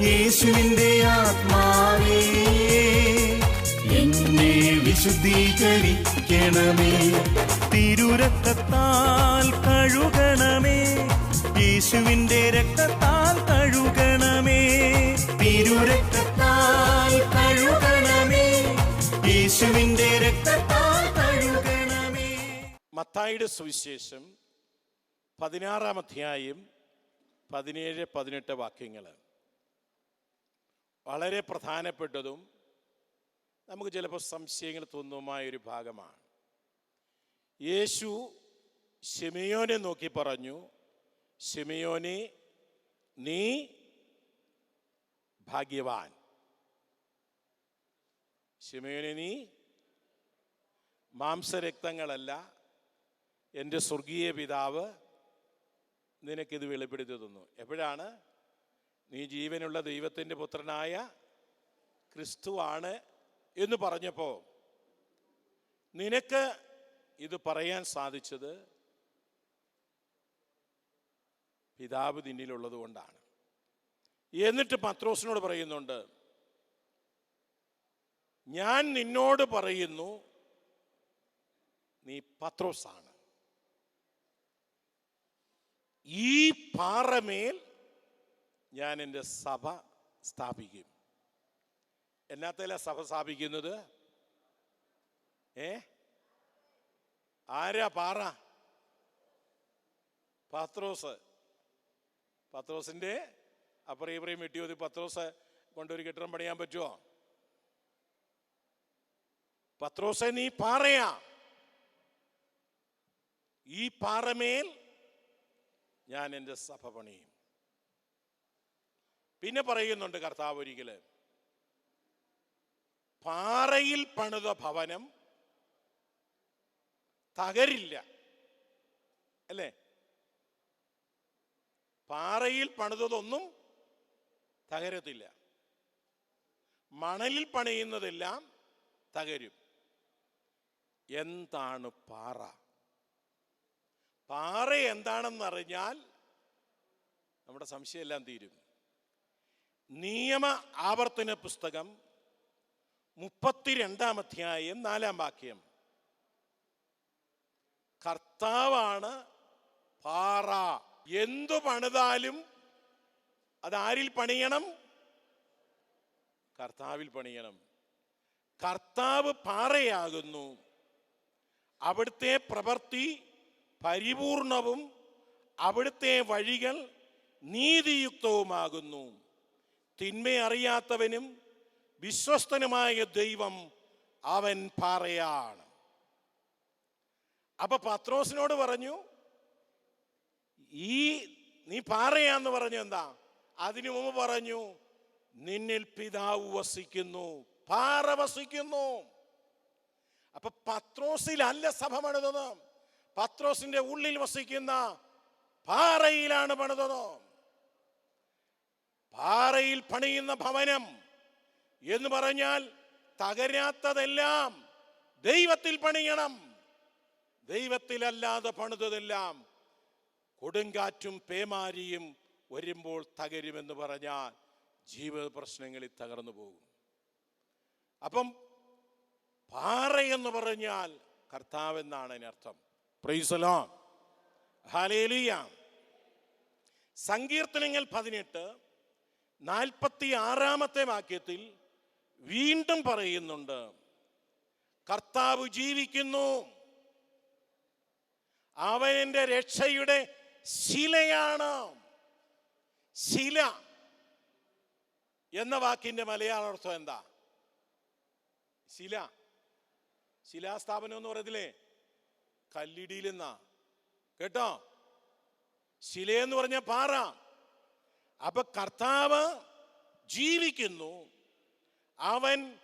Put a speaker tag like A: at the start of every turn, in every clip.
A: യേശുവിന്റെ ആത്മാവേ എന്നെ വിശുദ്ധീകരിക്കണമേ. തിരുരക്തത്താൽ കഴുകണമേ യേശുവിന്റെ രക്തത്താൽ കഴുകണമേ. തിരുരക്തത്താൽ കഴുകണമേ യേശുവിന്റെ രക്തത്താൽ കഴുകണമേ.
B: മത്തായിയുടെ സുവിശേഷം പതിനാറാം അധ്യായം പതിനേഴ് പതിനെട്ട് വാക്യങ്ങൾ. വളരെ പ്രധാനപ്പെട്ടതും നമുക്ക് ചിലപ്പോൾ സംശയങ്ങൾ തോന്നുമായ ഒരു ഭാഗമാണ്. യേശു ഷിമിയോനെ നോക്കി പറഞ്ഞു ഷിമിയോനെ നീ ഭാഗ്യവാൻ. ഷിമിയോനെ നീ മാംസരക്തങ്ങളല്ല എന്റെ സ്വർഗീയ പിതാവ് നിനക്കിത് വെളിപ്പെടുത്തി തന്നു. എപ്പോഴാണ്? നീ ജീവനുള്ള ദൈവത്തിന്റെ പുത്രനായ ക്രിസ്തുവാണ് എന്ന് പറഞ്ഞപ്പോൾ നിനക്ക് ഇത് പറയാൻ സാധിച്ചത് പിതാവ് നിന്നിലുള്ളത് കൊണ്ടാണ്. എന്നിട്ട് പത്രോസിനോട് പറയുന്നുണ്ട് ഞാൻ നിന്നോട് പറയുന്നു നീ പത്രോസാണ്. ഈ പാറമേൽ ഞാൻ എന്റെ സഭ സ്ഥാപിക്കും. എന്നാത്തല്ല സഭ സ്ഥാപിക്കുന്നത്? ഏ? ആരാ പാറ? പത്രോസ്. പത്രോസിന്റെ അപ്പുറം ഇപ്പുറയും ഓതി പത്രോസ് കൊണ്ടൊരു കെട്ടിടം പണിയാൻ പറ്റുമോ? പത്രോസ് നീ പാറയാ. ഈ പാറമേൽ ഞാൻ എന്റെ സഭ പണിയും. പിന്നെ പറയുന്നുണ്ട് കർത്താവ് ഒരിക്കൽ പാറയിൽ പണിത ഭവനം തകരില്ല. അല്ലേ? പാറയിൽ പണിതതൊന്നും തകരത്തില്ല. മണലിൽ പണിയുന്നതെല്ലാം തകരും. എന്താണ് പാറ? പാറ എന്താണെന്നറിഞ്ഞാൽ നമ്മുടെ സംശയമെല്ലാം തീരും. നിയമ ആവർത്തന പുസ്തകം മുപ്പത്തിരണ്ടാം അധ്യായം നാലാം വാക്യം. കർത്താവാണ് പാറ. എന്തു പണിതാലും അതാരിൽ പണിയണം? കർത്താവിൽ പണിയണം. കർത്താവ് പാറയാകുന്നു. അവിടുത്തെ പ്രവൃത്തി പരിപൂർണവും അവിടുത്തെ വഴികൾ നീതിയുക്തവുമാകുന്നു. തിന്മ അറിയാത്തവനും വിശ്വസ്തനുമായ ദൈവം അവൻ പാറയാണ്. അപ്പൊ പത്രോസിനോട് പറഞ്ഞു ഈ നീ പാറയാന്ന് പറഞ്ഞു എന്താ? അതിനു മുമ്പ് പറഞ്ഞു നിന്നിൽ പിതാവ് വസിക്കുന്നു പാറ വസിക്കുന്നു. അപ്പൊ പത്രോസിലല്ല സഭ പണിതത്. പത്രോസിന്റെ ഉള്ളിൽ വസിക്കുന്ന പാറയിലാണ് പണിതത്. പാറയിൽ പണിയുന്ന ഭവനം എന്ന് പറഞ്ഞാൽ തകരാത്തതെല്ലാം ദൈവത്തിൽ പണിയണം. ദൈവത്തിലല്ലാതെ പണിതതെല്ലാം കൊടുങ്കാറ്റും പേമാരിയും വരുമ്പോൾ തകരുമെന്ന് പറഞ്ഞാൽ ജീവിത പ്രശ്നങ്ങളിൽ തകർന്നു പോകും. അപ്പം പാറ എന്ന് പറഞ്ഞാൽ കർത്താവ് എന്നാണ് അതിനർത്ഥം പ്രൈസലോ ഹാലേലിയ സങ്കീർത്തനങ്ങൾ പതിനെട്ട് നാൽപ്പത്തി ആറാമത്തെ വാക്യത്തിൽ വീണ്ടും പറയുന്നുണ്ട് കർത്താവ് ജീവിക്കുന്നു. അവൻ എന്റെ രക്ഷയുടെ ശിലയാണ്. ശില എന്ന വാക്കിന്റെ മലയാള അർത്ഥം എന്താ? ശില. ശിലാസ്ഥാപനം എന്ന് പറയത്തില്ലേ? കല്ലിടിയിൽ നിന്നാ. കേട്ടോ? ശിലയെന്ന് പറഞ്ഞ പാറ. അപ്പൊ കർത്താവ് ജീവിക്കുന്നു. അവൻ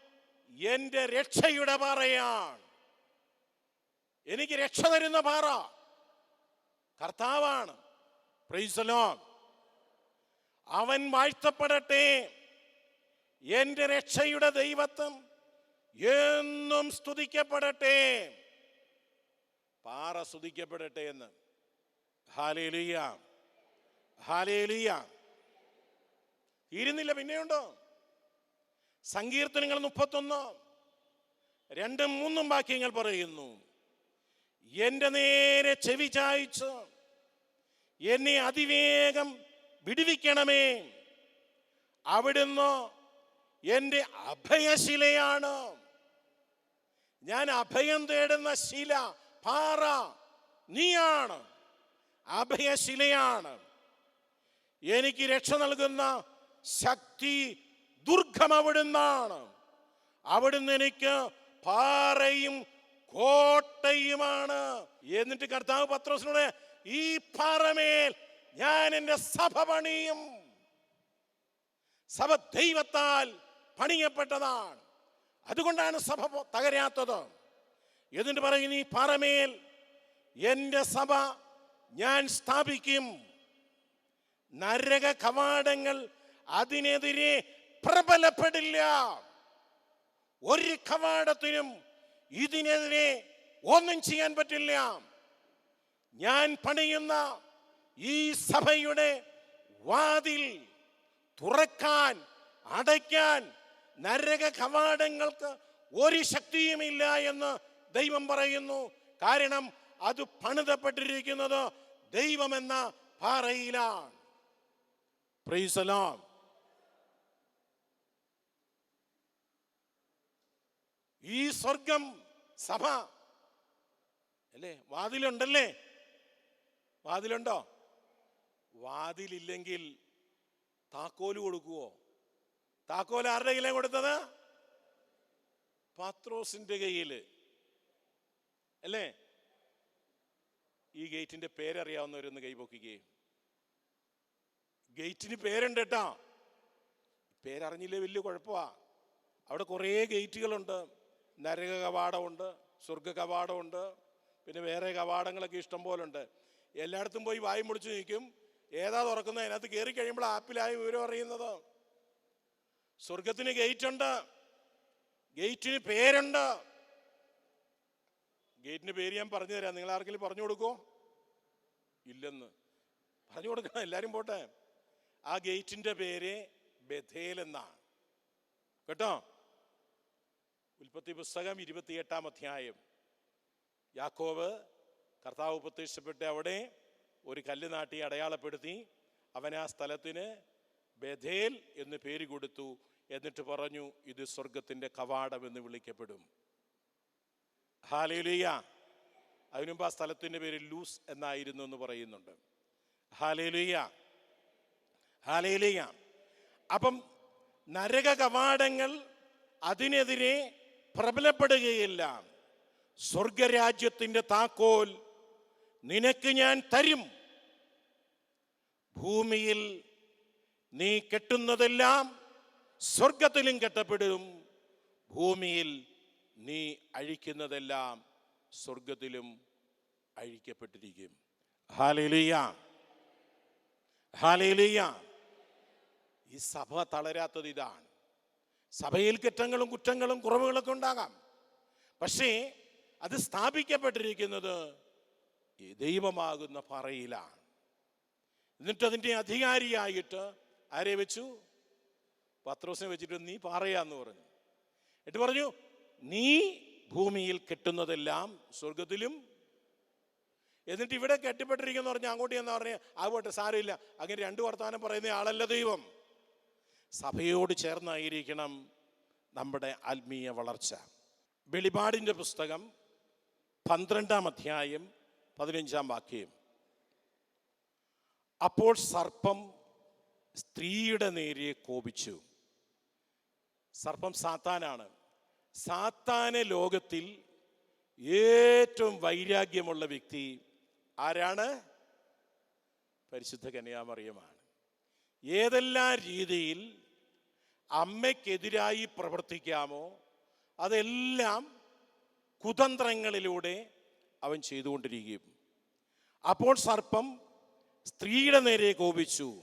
B: എന്റെ രക്ഷയുടെ പാറയാണ്. എനിക്ക് രക്ഷ തരുന്ന പാറ കർത്താവാണ്. പ്രൈസലോ അവൻ വാഴ്ത്തപ്പെടട്ടെ. എന്റെ രക്ഷയുടെ ദൈവത്വം എന്നും സ്തുതിക്കപ്പെടട്ടെ. പാറ സ്തുതിക്കപ്പെടട്ടെ എന്ന്. ഹാലേലിയ ഹാലേലിയ തീരുന്നില്ല പിന്നെയുണ്ടോ? സങ്കീർത്തനങ്ങൾ മുപ്പത്തൊന്ന്. രണ്ടും മൂന്നും വാക്യങ്ങൾ പറയുന്നു. എന്റെ നേരെ ചെവി ചായ്ച്ച് എന്നെ അതിവേഗം വിടുവിക്കണമേ. അവിടുന്ന് എന്റെ അഭയശിലയാണ്. ഞാൻ അഭയം തേടുന്ന ശില പാറ നീയാണ്. അഭയശിലയാണ്. എനിക്ക് രക്ഷ നൽകുന്ന ശക്തി ദുർഗം അവിടുന്നാണ് അവിടുന്ന് എനിക്ക് പാറയും കോട്ടയുമാണ്. എന്നിട്ട് കർത്താവ് പത്രോസിനോട് ഈ പാറമേൽ ഞാൻ എന്റെ സഭ പണിയും. സഭ ദൈവത്താൽ പണിയപ്പെട്ടതാണ്. അതുകൊണ്ടാണ് സഭ തകരാത്തത്. എന്നിട്ട് പറയും ഈ പാറമേൽ എന്റെ സഭ ഞാൻ സ്ഥാപിക്കും. നരക കവാടങ്ങൾ അതിനെതിരെ പ്രബലപ്പെടില്ല. ഒരു കവാടത്തിനും ഇതിനെതിരെ ഒന്നും ചെയ്യാൻ പറ്റില്ല. ഞാൻ പണിയുന്ന ഈ സഭയുടെ വാതിൽ തുറക്കാൻ അടയ്ക്കാൻ നരക കവാടങ്ങൾക്ക് ഒരു ശക്തിയുമില്ല എന്ന് ദൈവം പറയുന്നു. കാരണം അത് പണിതപ്പെട്ടിരിക്കുന്നത് ദൈവമെന്ന പാറയിലാണ്. പ്രൈസലാം ഈ സ്വർഗം സഭ. അല്ലേ? വാതിലുണ്ടല്ലേ? വാതിലുണ്ടോ? വാതിലില്ലെങ്കിൽ താക്കോൽ കൊടുക്കുവോ? താക്കോൽ ആരുടെ കയ്യിലെ കൊടുത്തത്? പാത്രോസിന്റെ കയ്യിൽ അല്ലേ? ഈ ഗേറ്റിന്റെ പേരറിയാവുന്നവരൊന്ന് കൈപൊക്കിക്കേ ഗേറ്റിന് പേരുണ്ട് കേട്ടാ. പേരറിഞ്ഞില്ലേ വലിയ കുഴപ്പമാ. അവിടെ കുറേ ഗേറ്റുകളുണ്ട്. നരക കവാടമുണ്ട് സ്വർഗ കവാടമുണ്ട് പിന്നെ വേറെ കവാടങ്ങളൊക്കെ ഇഷ്ടം പോലെ ഉണ്ട് എല്ലായിടത്തും പോയി വായി മുടിച്ച് നിൽക്കും. ഏതാ തുറക്കുന്നത്? അതിനകത്ത് കയറി കഴിയുമ്പോൾ ആപ്പിലായി വിവരം അറിയുന്നത്. സ്വർഗത്തിന് ഗേറ്റ് ഉണ്ട് ഗേറ്റിന് പേരുണ്ട്. ഗേറ്റിന് പേര് ഞാൻ പറഞ്ഞു തരാം. നിങ്ങൾ ആർക്കെങ്കിലും പറഞ്ഞു കൊടുക്കോ ഇല്ലെന്ന്. പറഞ്ഞു കൊടുക്കണം. എല്ലാരും പോട്ടെ. ആ ഗേറ്റിന്റെ പേര് ബഥേൽ എന്നാണ്. കേട്ടോ? ഉൽപ്പത്തി പുസ്തകം ഇരുപത്തിയെട്ടാം അധ്യായം. യാക്കോവ് കർത്താവ് പ്രത്യക്ഷപ്പെട്ട് അവിടെ ഒരു കല്ല് നാട്ടി അടയാളപ്പെടുത്തി അവൻ ആ സ്ഥലത്തിന് ബഥേൽ എന്ന് പേര് കൊടുത്തു. എന്നിട്ട് പറഞ്ഞു ഇത് സ്വർഗത്തിന്റെ കവാടം എന്ന് വിളിക്കപ്പെടും. ഹാലേലിയ. അതിനുമുമ്പ് ആ സ്ഥലത്തിന്റെ പേര് ലൂസ് എന്നായിരുന്നു എന്ന് പറയുന്നുണ്ട്. ഹാലേലിയ. ഹാലേലിയ. അപ്പം നരക കവാടങ്ങൾ അതിനെതിരെ പ്രബലപ്പെടുകയില്ല. സ്വർഗരാജ്യത്തിന്റെ താക്കോൽ നിനക്ക് ഞാൻ തരും. ഭൂമിയിൽ നീ കെട്ടുന്നതെല്ലാം സ്വർഗത്തിലും കെട്ടപ്പെടും. ഭൂമിയിൽ നീ അഴിക്കുന്നതെല്ലാം സ്വർഗത്തിലും അഴിക്കപ്പെട്ടിരിക്കും. ഹാലിലിയ. ഹാലിലിയ. ഈ സഭ തളരാത്തത് ഇതാണ്. സഭയിൽ കുറ്റങ്ങളും കുറ്റങ്ങളും കുറവുകളൊക്കെ ഉണ്ടാകാം. പക്ഷേ അത് സ്ഥാപിക്കപ്പെട്ടിരിക്കുന്നത് ദൈവമാകുന്ന പറയിലാണ്. എന്നിട്ട് അതിന്റെ അധികാരിയായിട്ട് ആരെ വെച്ചു? പത്രോസിനെ വെച്ചിട്ട് നീ പാറയാന്ന് പറഞ്ഞു. എന്നിട്ട് പറഞ്ഞു നീ ഭൂമിയിൽ കെട്ടുന്നതെല്ലാം സ്വർഗത്തിലും എന്നിട്ട് ഇവിടെ കെട്ടിപ്പെട്ടിരിക്കുന്ന പറഞ്ഞു അങ്ങോട്ട് എന്ന് പറഞ്ഞാൽ ആവട്ടെ സാരമില്ല. അങ്ങനെ രണ്ട് വർത്തമാനം പറയുന്ന ആളല്ല ദൈവം. സഭയോട് ചേർന്നായിരിക്കണം നമ്മുടെ ആത്മീയ വളർച്ച. വെളിപാടിന്റെ പുസ്തകം പന്ത്രണ്ടാം അധ്യായം പതിനഞ്ചാം വാക്യം. അപ്പോൾ സർപ്പം സ്ത്രീയുടെ നേരെ കോപിച്ചു. സർപ്പം സാത്താനാണ്. സാത്താനെ ലോകത്തിൽ ഏറ്റവും വൈരാഗ്യമുള്ള വ്യക്തി ആരാണ്? പരിശുദ്ധ കന്യാമറിയമാണ്. ഏതെല്ലാം രീതിയിൽ അമ്മയ്ക്കെതിരായി പ്രവർത്തിക്കാമോ? അതെല്ലാം കുതന്ത്രങ്ങളിലൂടെ അവൻ ചെയ്തുകൊണ്ടിരിക്കും. അപ്പോൾ സർപ്പം സ്ത്രീയുടെ നേരെ കോപിച്ചു.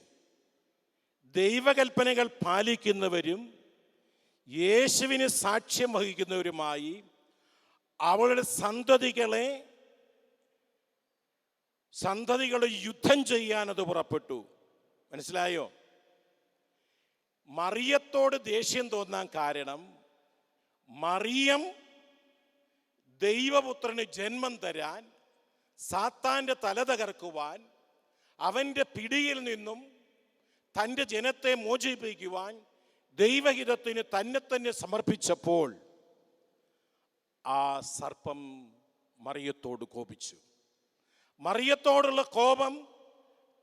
B: ദൈവകൽപ്പനകൾ പാലിക്കുന്നവരും യേശുവിന് സാക്ഷ്യം വഹിക്കുന്നവരുമായി അവളുടെ സന്തതികളെ സന്തതികളെ യുദ്ധം ചെയ്യാൻ അത് പുറപ്പെട്ടു. മനസ്സിലായോ? മറിയത്തോട് ദേഷ്യം തോന്നാൻ കാരണം മറിയം ദൈവപുത്രന് ജന്മം തരാൻ സാത്താന്റെ തല തകർക്കുവാൻ അവന്റെ പിടിയിൽ നിന്നും തന്റെ ജനത്തെ മോചിപ്പിക്കുവാൻ ദൈവഹിതത്തിന് തന്നെ തന്നെ സമർപ്പിച്ചപ്പോൾ ആ സർപ്പം മറിയത്തോട് കോപിച്ചു. മറിയത്തോടുള്ള കോപം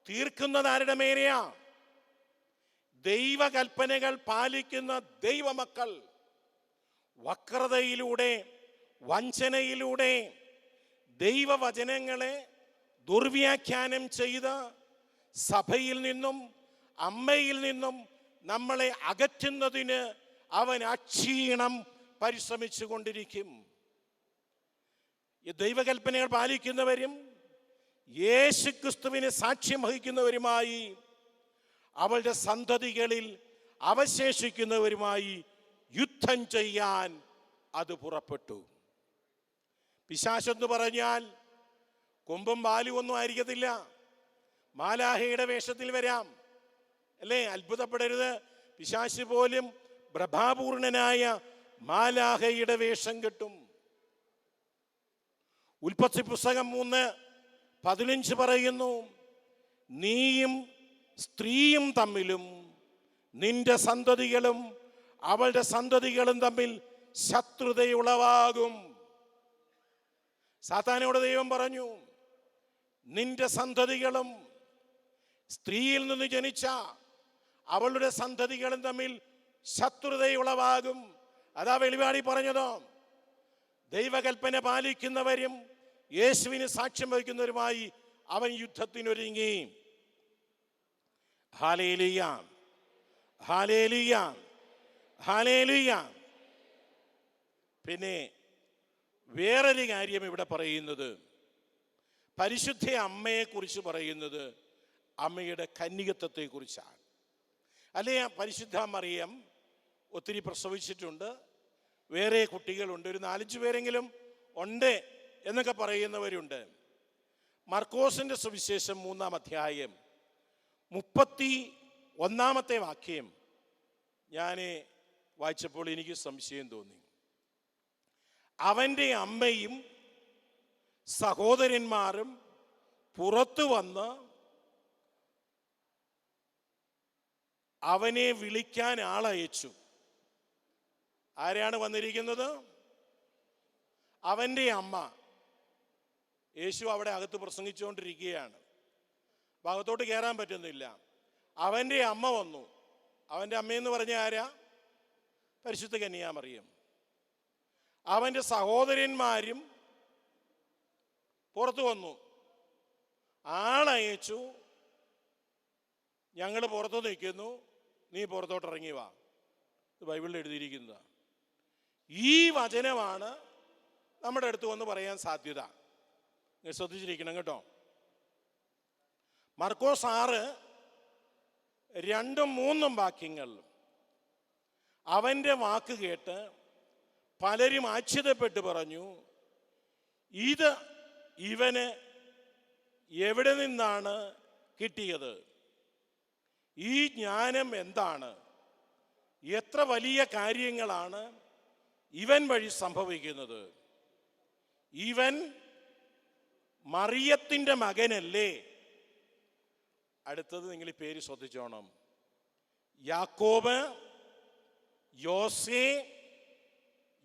B: തീർക്കുന്നത് ആരുടെ മേലെയാ? ദൈവകൽപ്പനകൾ പാലിക്കുന്ന ദൈവമക്കൾ വക്രതയിലൂടെ വഞ്ചനയിലൂടെ ദൈവവചനങ്ങളെ ദുർവ്യാഖ്യാനം ചെയ്ത് സഭയിൽ നിന്നും അമ്മയിൽ നിന്നും നമ്മളെ അകറ്റുന്നതിന് അവൻ അക്ഷീണം പരിശ്രമിച്ചു കൊണ്ടിരിക്കും ദൈവകൽപ്പനകൾ പാലിക്കുന്നവരും യേശുക്രിസ്തുവിന് സാക്ഷ്യം വഹിക്കുന്നവരുമായി അവളുടെ സന്തതികളിൽ അവശേഷിക്കുന്നവരുമായി യുദ്ധം ചെയ്യാൻ അത് പുറപ്പെട്ടു. പിശാശെന്ന് പറഞ്ഞാൽ കൊമ്പും ബാലും ഒന്നും ആയിരിക്കത്തില്ല. മാലാഹയുടെ വേഷത്തിൽ വരാം. അല്ലേ? അത്ഭുതപ്പെടരുത്. പിശാശ് പോലും പ്രഭാപൂർണനായ മാലാഹയുടെ വേഷം കെട്ടും. ഉൽപ്പത്തി പുസ്തകം മൂന്ന് പതിനഞ്ച് പറയുന്നു നീയും സ്ത്രീയും തമ്മിലും നിന്റെ സന്തതികളും അവളുടെ സന്തതികളും തമ്മിൽ ശത്രുതയുളവാകും. സാത്താനോട് ദൈവം പറഞ്ഞു നിന്റെ സന്തതികളും സ്ത്രീയിൽ നിന്ന് ജനിച്ച അവളുടെ സന്തതികളും തമ്മിൽ ശത്രുതയുളവാകും. അതാ വെളിപാടി പറഞ്ഞതോ. ദൈവകൽപ്പന പാലിക്കുന്നവരും യേശുവിന് സാക്ഷ്യം വഹിക്കുന്നവരുമായി അവൻ യുദ്ധത്തിനൊരുങ്ങി. പിന്നെ വേറൊരു കാര്യം ഇവിടെ പറയുന്നത്. പരിശുദ്ധ അമ്മയെക്കുറിച്ച് പറയുന്നത് അമ്മയുടെ കന്യകത്വത്തെക്കുറിച്ചാണ്. അല്ലെ പരിശുദ്ധ മറിയം ഒത്തിരി പ്രസവിച്ചിട്ടുണ്ട്. വേറെ കുട്ടികളുണ്ട്. ഒരു നാലഞ്ച് പേരെങ്കിലും ഉണ്ട് എന്നൊക്കെ പറയുന്നവരുണ്ട്. മർക്കോസിന്റെ സുവിശേഷം മൂന്നാം അധ്യായം. മുപ്പത്തി ഒന്നാമത്തെ വാക്യം ഞാൻ വായിച്ചപ്പോൾ എനിക്ക് സംശയം തോന്നി. അവന്റെ അമ്മയും സഹോദരന്മാരും പുറത്തു വന്ന് അവനെ വിളിക്കാൻ ആളയച്ചു. ആരെയാണ് വന്നിരിക്കുന്നത്? അവന്റെ അമ്മ. യേശു അവിടെ അകത്ത് പ്രസംഗിച്ചുകൊണ്ടിരിക്കുകയാണ്. അകത്തോട്ട് കയറാൻ പറ്റുന്നില്ല. അവന്റെ അമ്മ വന്നു. അവന്റെ അമ്മയെന്ന് പറഞ്ഞ ആരാ? പരിശുദ്ധ കന്യാമറിയം. അവന്റെ സഹോദരന്മാരും പുറത്തു വന്നു. ആളയച്ചു. ഞങ്ങൾ പുറത്തു നിൽക്കുന്നു. നീ പുറത്തോട്ട് ഇറങ്ങി വാ. ഇത് ബൈബിളിൽ എഴുതിയിരിക്കുന്നതാണ് ഈ വചനമാണ് നമ്മുടെ അടുത്ത് വന്ന് പറയാൻ സാധ്യത. ശ്രദ്ധിച്ചിരിക്കണം കേട്ടോ. മർക്കോസ് ആറ് രണ്ടും മൂന്നും വാക്യങ്ങൾ അവന്റെ വാക്ക് കേട്ട് പലരും ആശ്ചര്യപ്പെട്ട് പറഞ്ഞു ഇത് ഇവന് എവിടെ നിന്നാണ് കിട്ടിയത്? ഈ ജ്ഞാനം എന്താണ്? എത്ര വലിയ കാര്യങ്ങളാണ് ഇവൻ വഴി സംഭവിക്കുന്നത്? ഇവൻ മറിയത്തിന്റെ മകനല്ലേ? അടുത്തത് നിങ്ങൾ ഈ പേര് ശ്രദ്ധിച്ചോണം. യാക്കോബ് യോസെ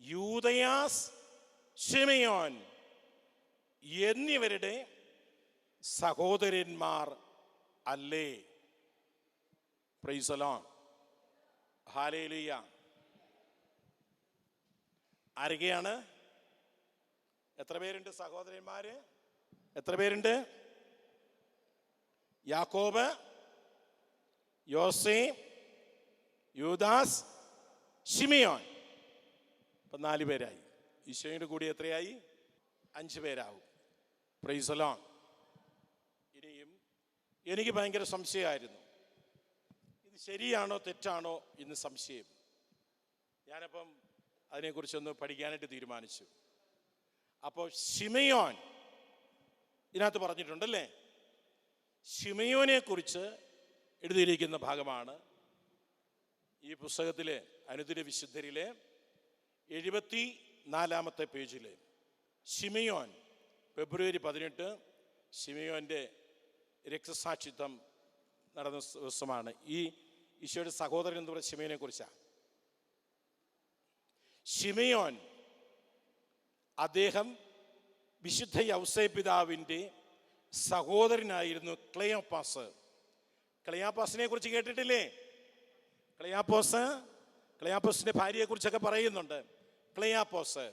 B: യൂതയാസ് ഷിമയോൻ എന്നിവരുടെ സഹോദരന്മാർ അല്ലേ? പ്രൈസലോൺ ഹാലേലിയ ആരൊക്കെയാണ്? എത്ര പേരുണ്ട് സഹോദരന്മാര്? എത്ര പേരുണ്ട്? യാക്കോബ് യോസേ യൂദാസ് ഷിമിയോൻ ഇപ്പം നാല് പേരായി. ഈശോയുടെ കൂടി എത്രയായി? അഞ്ച് പേരാവും. പ്രൈസലോൺ ഇനിയും എനിക്ക് ഭയങ്കര സംശയമായിരുന്നു. ഇത് ശരിയാണോ തെറ്റാണോ എന്ന് സംശയം. ഞാനപ്പം അതിനെക്കുറിച്ചൊന്ന് പഠിക്കാനായിട്ട് തീരുമാനിച്ചു. അപ്പോൾ ഷിമയോൻ ഇതിനകത്ത് പറഞ്ഞിട്ടുണ്ടല്ലേ? ഷിമയോനെ കുറിച്ച് എഴുതിയിരിക്കുന്ന ഭാഗമാണ് ഈ പുസ്തകത്തിലെ അനുദിന വിശുദ്ധരിലെ എഴുപത്തി നാലാമത്തെ പേജിലെ ശിമയോൻ ഫെബ്രുവരി പതിനെട്ട് ഷിമയോന്റെ രക്തസാക്ഷിത്വം നടന്ന ദിവസമാണ്. ഈ ഈശോയുടെ സഹോദരൻ എന്ന് പറയുന്ന ശിമയോനെ കുറിച്ചാണ് ശിമയോൻ അദ്ദേഹം വിശുദ്ധ യൗസേ പിതാവിന്റെ സഹോദരനായിരുന്നു ക്ലയോപ്പാസ്. ക്ലയാപ്പാസിനെ കുറിച്ച് കേട്ടിട്ടില്ലേ? ക്ലയാപ്പോസ് ഭാര്യയെ കുറിച്ചൊക്കെ പറയുന്നുണ്ട്. ക്ലയാപ്പോസ്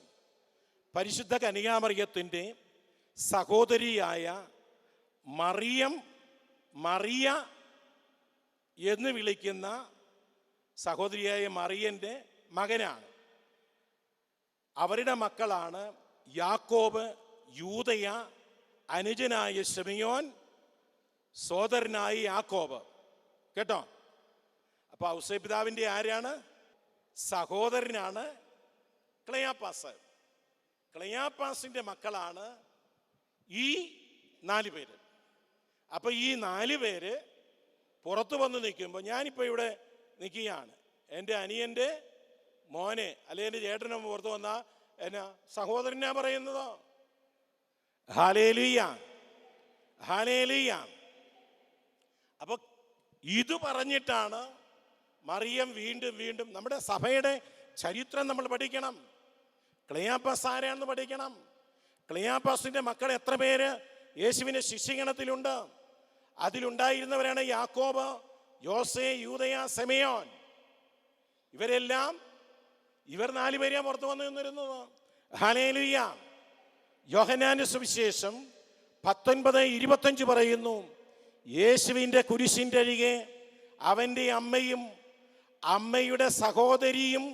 B: പരിശുദ്ധ കനികാമറിയത്തിന്റെ സഹോദരിയായ മറിയം മറിയ എന്ന് വിളിക്കുന്ന സഹോദരിയായ മറിയന്റെ മകനാണ്. അവരുടെ മക്കളാണ് യാക്കോബ് യൂതയ അനുജനായ ഷെമിയോൻ സോദരനായി യാക്കോബ്. കേട്ടോ? അപ്പൊ ഔസേ പിതാവിന്റെ ആരാണ്? സഹോദരനാണ് ക്ലയാപ്പാസ്. ക്ലയാപ്പാസിന്റെ മക്കളാണ് ഈ നാല് പേര്. അപ്പൊ ഈ നാല് പേര് പുറത്തു വന്ന് നിൽക്കുമ്പോൾ ഞാനിപ്പോൾ ഇവിടെ നിൽക്കുകയാണ്. എന്റെ അനിയന്റെ മോനെ അല്ലെ എന്റെ ചേട്ടനും പുറത്ത് വന്ന എന്നാ സഹോദരനാ പറയുന്നതോ? ഹാലേലുയ്യ ഹാലേലുയ്യ അപ്പൊ ഇത് പറഞ്ഞിട്ടാണ് മറിയം വീണ്ടും വീണ്ടും നമ്മുടെ സഭയുടെ ചരിത്രം നമ്മൾ പഠിക്കണം. ക്ലിയാപ്പസ് ആരാണെന്ന് പഠിക്കണം. ക്ലിയാപ്പാസിന്റെ മക്കൾ എത്ര പേര്? യേശുവിന്റെ ശിഷ്യഗണത്തിലുണ്ട്. അതിലുണ്ടായിരുന്നവരാണ് യാക്കോബ് യോസെ യൂതയ സെമയോൻ. ഇവരെല്ലാം ഇവർ നാലുപേരെയാണ് പുറത്തു വന്നു നിന്നിരുന്നത്. ഹലേലുയ്യ യോഹനാന്റെ സുവിശേഷം പത്തൊൻപത് ഇരുപത്തഞ്ച് പറയുന്നു യേശുവിന്റെ കുരിശിന്റെ അരികെ അവന്റെ അമ്മയും അമ്മയുടെ സഹോദരിയും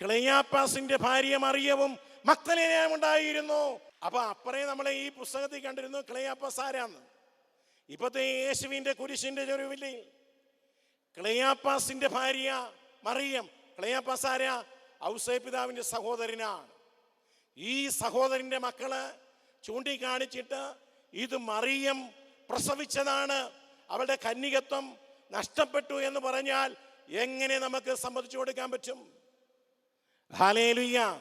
B: ക്ലയാപ്പാസിന്റെ ഭാര്യ മറിയവും മക്തലേനയും ഉണ്ടായിരുന്നു. അപ്പൊ അപ്പറേ നമ്മളെ ഈ പുസ്തകത്തിൽ കണ്ടിരുന്നു ക്ലയാപ്പാസ് ആരാന്ന്? ഇപ്പത്തെ യേശുവിന്റെ കുരിശിന്റെ ചൊരുവില്ലേ ക്ലയാപ്പാസിന്റെ ഭാര്യ മറിയം. ക്ലയാപ്പാസ് ആരാ? ഔസേ പിതാവിന്റെ സഹോദരനാണ്. ഈ സഹോദരന്റെ മക്കൾ ചൂണ്ടിക്കാണിച്ചിട്ട് ഇത് മറിയം പ്രസവിച്ചതാണ്. അവളുടെ കന്യകത്വം നഷ്ടപ്പെട്ടു എന്ന് പറഞ്ഞാൽ എങ്ങനെ നമുക്ക് സമ്മതിച്ചു കൊടുക്കാൻ പറ്റും? ഹാലേലുയ്യ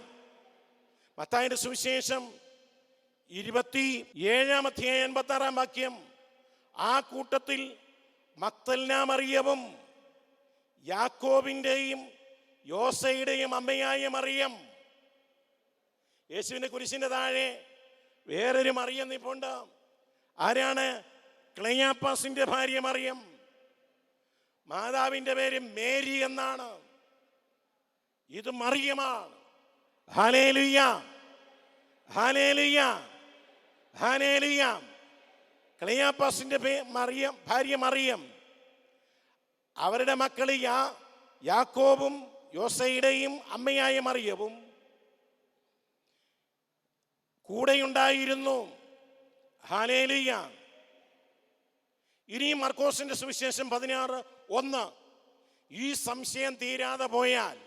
B: മത്തായുടെ സുവിശേഷം ഇരുപത്തി ഏഴാം അധ്യായം എൺപത്തി ആറാം വാക്യം. ആ കൂട്ടത്തിൽ മക്തൽന മറിയവും യാക്കോബിന്റെയും യോസയുടെയും അമ്മയായ മറിയം യേശുവിന്റെ കുരിശിന്റെ താഴെ. വേറൊരു മറിയം നിപ്പുണ്ട്. ആരാണ്? ക്ലയാപ്പാസിന്റെ ഭാര്യ മറിയം. മാതാവിന്റെ പേര് മേരി എന്നാണ്. ഇത് മറിയമാണ്. ഹാലേലുയ്യ ഹാലേലുയ്യ ഹാലേലുയ്യ ക്ലയാപ്പാസിന്റെ പേ മറിയം ഭാര്യ മറിയം. അവരുടെ മക്കൾ യാക്കോബും യോസയുടെയും അമ്മയായ മറിയവും കൂടെയുണ്ടായിരുന്നു. ഹാലേലിയ ഇനി മർക്കോസിന്റെ സുവിശേഷം പതിനാറ് ഒന്ന്. ഈ സംശയം തീരാതെ പോയാൽ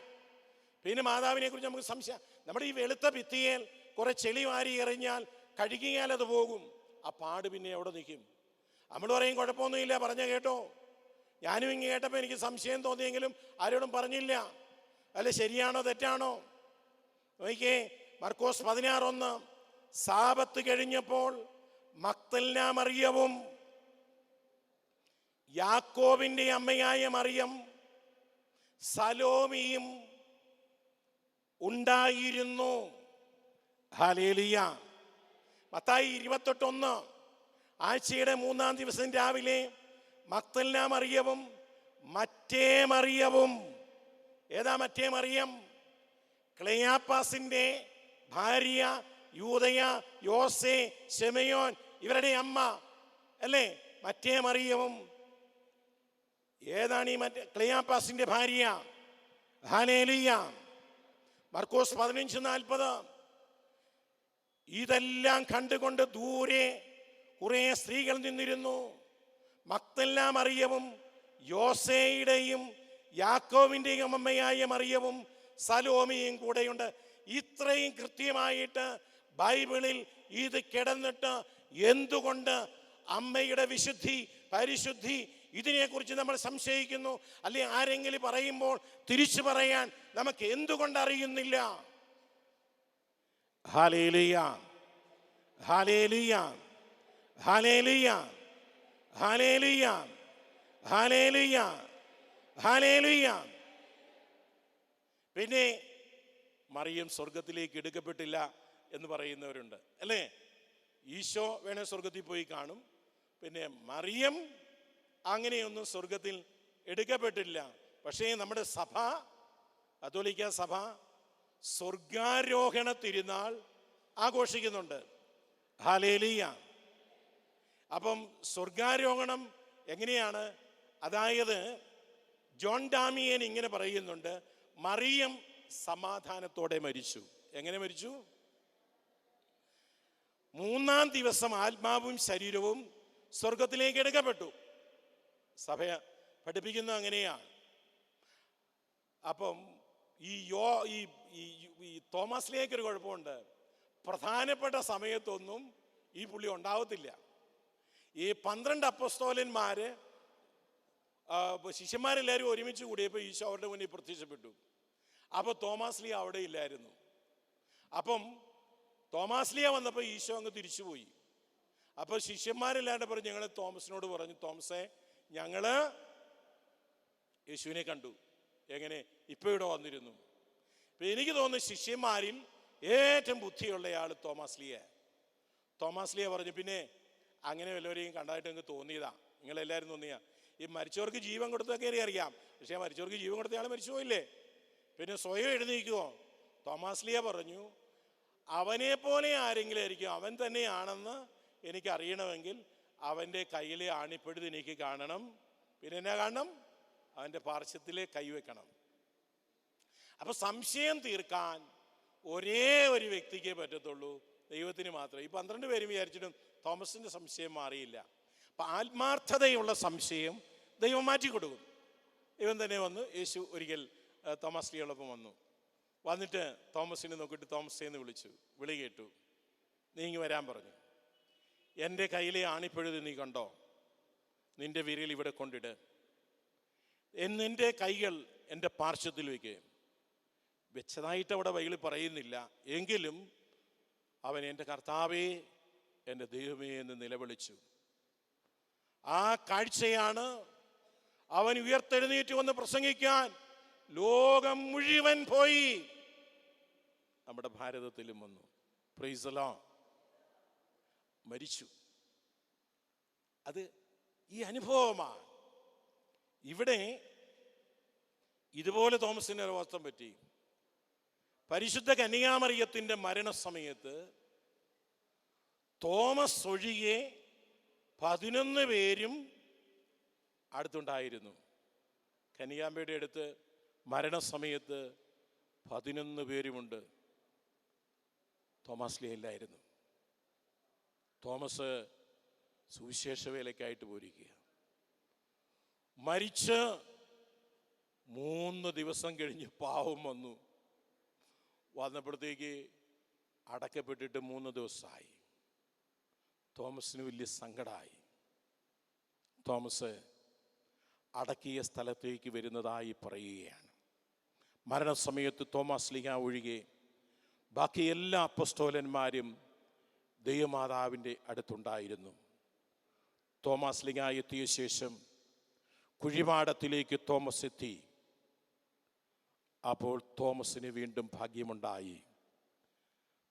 B: പിന്നെ മാതാവിനെ കുറിച്ച് നമുക്ക് സംശയം നമ്മുടെ ഈ വെളുത്ത ഭിത്തിയേൽ കുറെ ചെളി വാരി എറിഞ്ഞാൽ കഴുകിയാൽ അത് പോകും. ആ പാട് പിന്നെ എവിടെ നിൽക്കും? നമ്മൾ പറയും കുഴപ്പമൊന്നുമില്ല പറഞ്ഞ കേട്ടോ. ഞാനും ഇങ്ങനെ കേട്ടപ്പോൾ എനിക്ക് സംശയം തോന്നിയെങ്കിലും ആരോടും പറഞ്ഞില്ല. അല്ല ശരിയാണോ തെറ്റാണോ? നോക്കിയേ മർക്കോസ് പതിനാറൊന്ന് സാപത്ത് കഴിഞ്ഞപ്പോൾ മക്തലിന മറിയവും യാക്കോവിന്റെ അമ്മയായ മറിയം സലോമിയും ഉണ്ടായിരുന്നു. ഹാലേലിയ മത്തായി ഇരുപത്തെട്ടൊന്ന് ആഴ്ചയുടെ മൂന്നാം ദിവസം രാവിലെ മക്തലിന മറിയവും മറ്റേ മറിയവും ഏതാ മറ്റേ മറിയം? ക്ലയാപ്പാസിന്റെ ഭാര്യ യൂതയ യോസെ ശെമയോൻ ഇവരുടെ അമ്മ അല്ലേ? മറ്റേ മറിയവും. ഏതാണ് ഈ മറ്റേ ക്ലിയാപ്പാസിന്റെ ഭാര്യ? ഹാലേലിയ. മർക്കോസ് പതിനഞ്ച് നാൽപ്പത്. ഇതെല്ലാം കണ്ടുകൊണ്ട് ദൂരെ കുറേ സ്ത്രീകൾ നിന്നിരുന്നു. മക്തെല്ലാം മറിയവും യോസേയുടെയും യാക്കോവിന്റെയും അമ്മയായ മറിയവും സലോമിയും കൂടെയുണ്ട്. ഇത്രയും കൃത്യമായിട്ട് ബൈബിളിൽ ഇത് കിടന്നിട്ട് എന്തുകൊണ്ട് അമ്മയുടെ വിശുദ്ധി പരിശുദ്ധി ഇതിനെക്കുറിച്ച് നമ്മൾ സംശയിക്കുന്നു? അല്ലെങ്കിൽ ആരെങ്കിലും പറയുമ്പോൾ തിരിച്ചു പറയാൻ നമുക്ക് എന്തുകൊണ്ട് അറിയുന്നില്ല? പിന്നെ മറിയം സ്വർഗത്തിലേക്ക് എടുക്കപ്പെട്ടില്ല. എന്ന് പറയുന്നവരുണ്ട്. അല്ലേ? ഈശോ വേണേ സ്വർഗത്തിൽ പോയി കാണും. പിന്നെ മറിയം അങ്ങനെയൊന്നും സ്വർഗത്തിൽ എടുക്കപ്പെട്ടില്ല. പക്ഷേ നമ്മുടെ സഭ അതോലിക്ക സഭ സ്വർഗാരോഹണ തിരുനാൾ ആഘോഷിക്കുന്നുണ്ട്. ഹാലേലിയ. അപ്പം സ്വർഗാരോഹണം എങ്ങനെയാണ്? അതായത് ജോൺ ഡാമിയൻ ഇങ്ങനെ പറയുന്നുണ്ട് മറിയം സമാധാനത്തോടെ മരിച്ചു. എങ്ങനെ മരിച്ചു? മൂന്നാം ദിവസം ആത്മാവും ശരീരവും സ്വർഗത്തിലേക്ക് എടുക്കപ്പെട്ടു. സഭ പഠിപ്പിക്കുന്ന അങ്ങനെയാണ്. അപ്പം ഈ യോ ഈ ഈ- തോമസിലേക്ക് ഒരു കുഴപ്പമുണ്ട്. പ്രധാനപ്പെട്ട സമയത്തൊന്നും ഈ പുള്ളി ഉണ്ടാവത്തില്ല. ഈ പന്ത്രണ്ട് അപ്പസ്തോലന്മാര് ശിഷ്യന്മാരെല്ലാവരും ഒരുമിച്ച് കൂടിയപ്പോൾ ഈശോ അവരുടെ മുന്നിൽ പ്രത്യക്ഷപ്പെട്ടു. അപ്പോൾ ലീ അവിടെ ഇല്ലായിരുന്നു. അപ്പം തോമാസ്ലിയ വന്നപ്പോൾ ഈശോ അങ്ങ് തിരിച്ചുപോയി. അപ്പോൾ ശിഷ്യന്മാരില്ലാണ്ട് പറഞ്ഞു ഞങ്ങൾ തോമസിനോട് പറഞ്ഞു തോമസേ ഞങ്ങൾ യേശുവിനെ കണ്ടു. എങ്ങനെ? ഇപ്പൊ ഇവിടെ വന്നിരുന്നു. ഇപ്പൊ എനിക്ക് തോന്നുന്നു ശിഷ്യന്മാരിൽ ഏറ്റവും ബുദ്ധിയുള്ളയാൾ തോമാസ്ലിയ തോമാസ്ലിയ പറഞ്ഞു പിന്നെ അങ്ങനെ വല്ലവരെയും കണ്ടതായിട്ട് എനിക്ക് തോന്നിയതാ. നിങ്ങളെല്ലാവരും തോന്നിയാ. ഈ മരിച്ചവർക്ക് ജീവൻ കൊടുത്തൊക്കെ എനിക്കറിയാം പക്ഷേ മരിച്ചവർക്ക് ജീവൻ കൊടുത്തയാൾ മരിച്ചു പോയില്ലേ പിന്നെ സ്വയം എഴുന്നേക്കുമോ തോമാസ്ലിയ പറഞ്ഞു അവനെ പോലെ ആരെങ്കിലും ആയിരിക്കും അവൻ തന്നെയാണെന്ന് എനിക്കറിയണമെങ്കിൽ അവന്റെ കയ്യിലെ ആണിപ്പെടുത്ത് എനിക്ക് കാണണം. പിന്നെ എന്നാ കാണണം? അവന്റെ പാർശ്വത്തിലെ കൈവെക്കണം അപ്പോൾ സംശയം തീർക്കാൻ ഒരേ ഒരു വ്യക്തിക്കേ പറ്റത്തുള്ളൂ ദൈവത്തിന് മാത്രം ഈ പന്ത്രണ്ട് പേരും വിചാരിച്ചിട്ടും തോമസിന്റെ സംശയം മാറിയില്ല. അപ്പൊ ആത്മാർത്ഥതയുള്ള സംശയം ദൈവം മാറ്റി കൊടുക്കും ദൈവം തന്നെ വന്നു യേശു ഒരിക്കൽ തോമസ് ലിയോടൊപ്പം വന്നു. വന്നിട്ട് തോമസിനെ നോക്കിയിട്ട് തോമസേ എന്ന് വിളിച്ചു. വിളി കേട്ടു. നീ ഇങ്ങ് വരാൻ പറഞ്ഞു. എന്റെ കയ്യിലെ ആണിപ്പഴുത് നീ കണ്ടോ? നിന്റെ വിരൽ ഇവിടെ കൊണ്ടിട്. എന്നിന്റെ കൈകൾ എന്റെ പാർശ്വത്തിൽ വയ്ക്കുക വെച്ചതായിട്ട് അവിടെ വൈകി പറയുന്നില്ല. എങ്കിലും അവൻ എന്റെ കർത്താവേ എന്റെ ദൈവമേ എന്ന് നിലവിളിച്ചു. ആ കാഴ്ചയാണ് അവൻ ഉയർത്തെഴുന്നേറ്റ് വന്ന് പ്രസംഗിക്കാൻ ലോകം മുഴുവൻ പോയി. നമ്മുടെ ഭാരതത്തിലും വന്നു. പ്രൈസലോ. മരിച്ചു. അത് ഈ അനുഭവമാണ്. ഇവിടെ ഇതുപോലെ തോമസിന് ഒരു അവസ്ഥ പറ്റി. പരിശുദ്ധ കന്യാമറിയത്തിന്റെ മരണസമയത്ത് തോമസ് ഒഴികെ പതിനൊന്ന് പേരും അടുത്തുണ്ടായിരുന്നു. കന്യാമ്പയുടെ അടുത്ത് മരണസമയത്ത് പതിനൊന്ന് പേരുമുണ്ട്. തോമസ് ലീലായിരുന്നു തോമസ് സുവിശേഷ വേലയ്ക്കായിട്ട് പോയിരിക്കുക മരിച്ച് മൂന്ന് ദിവസം കഴിഞ്ഞ് പാവം വന്നു. വന്നപ്പോഴത്തേക്ക് അടക്കപ്പെട്ടിട്ട് മൂന്ന് ദിവസമായി. തോമസിന് വലിയ സങ്കടമായി തോമസ് അടക്കിയ സ്ഥലത്തേക്ക് വരുന്നതായി പറയുകയാണ്. മരണസമയത്ത് തോമസ് ലിഹ ഒഴികെ ബാക്കി എല്ലാ അപ്പസ്തോലന്മാരും ദൈവമാതാവിന്റെ അടുത്തുണ്ടായിരുന്നു. തോമസ് ലിംഗ എത്തിയ ശേഷം കുഴിമാടത്തിലേക്ക് തോമസ് എത്തി. അപ്പോൾ തോമസിന് വീണ്ടും ഭാഗ്യമുണ്ടായി.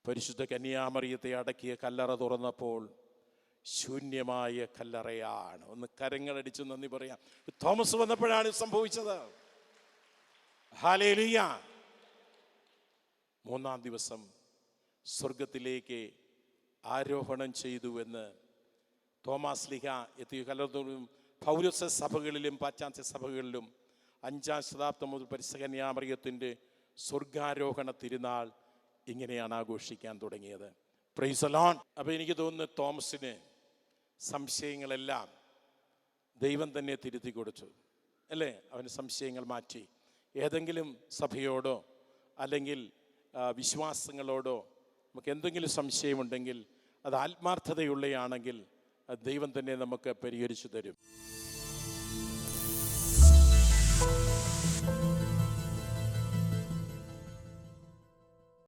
B: പരിശുദ്ധ കന്യാമറിയത്തെ അടക്കിയ കല്ലറ തുറന്നപ്പോൾ ശൂന്യമായ കല്ലറയാണ്. ഒന്ന് കരങ്ങളടിച്ച് നന്ദി പറയാം. തോമസ് വന്നപ്പോഴാണ് സംഭവിച്ചത്. ഹാലേലുയ. മൂന്നാം ദിവസം സ്വർഗത്തിലേക്ക് ആരോഹണം ചെയ്തു എന്ന് തോമാസ് ലിഹ എത്തിയ കല്ലറത്തോടും പൗരസ സഭകളിലും പാശ്ചാത്യ സഭകളിലും അഞ്ചാം ശതാബ്ദം മുതൽ പരിസകന്യാമറിയത്തിന്റെ സ്വർഗാരോഹണ തിരുനാൾ ഇങ്ങനെയാണ് ആഘോഷിക്കാൻ തുടങ്ങിയത്. പ്രൈസലോൺ അപ്പോൾ എനിക്ക് തോന്നുന്നു തോമസിന് സംശയങ്ങളെല്ലാം ദൈവം തന്നെ തിരുത്തി കൊടുത്തു. അല്ലേ? അവന് സംശയങ്ങൾ മാറ്റി. ഏതെങ്കിലും സഭയോടോ അല്ലെങ്കിൽ വിശ്വാസങ്ങളോടോ നമുക്ക് എന്തെങ്കിലും സംശയമുണ്ടെങ്കിൽ അത് ആത്മാർത്ഥതയുള്ളയാണെങ്കിൽ ദൈവം തന്നെ നമുക്ക് പരിഹരിച്ചു തരും.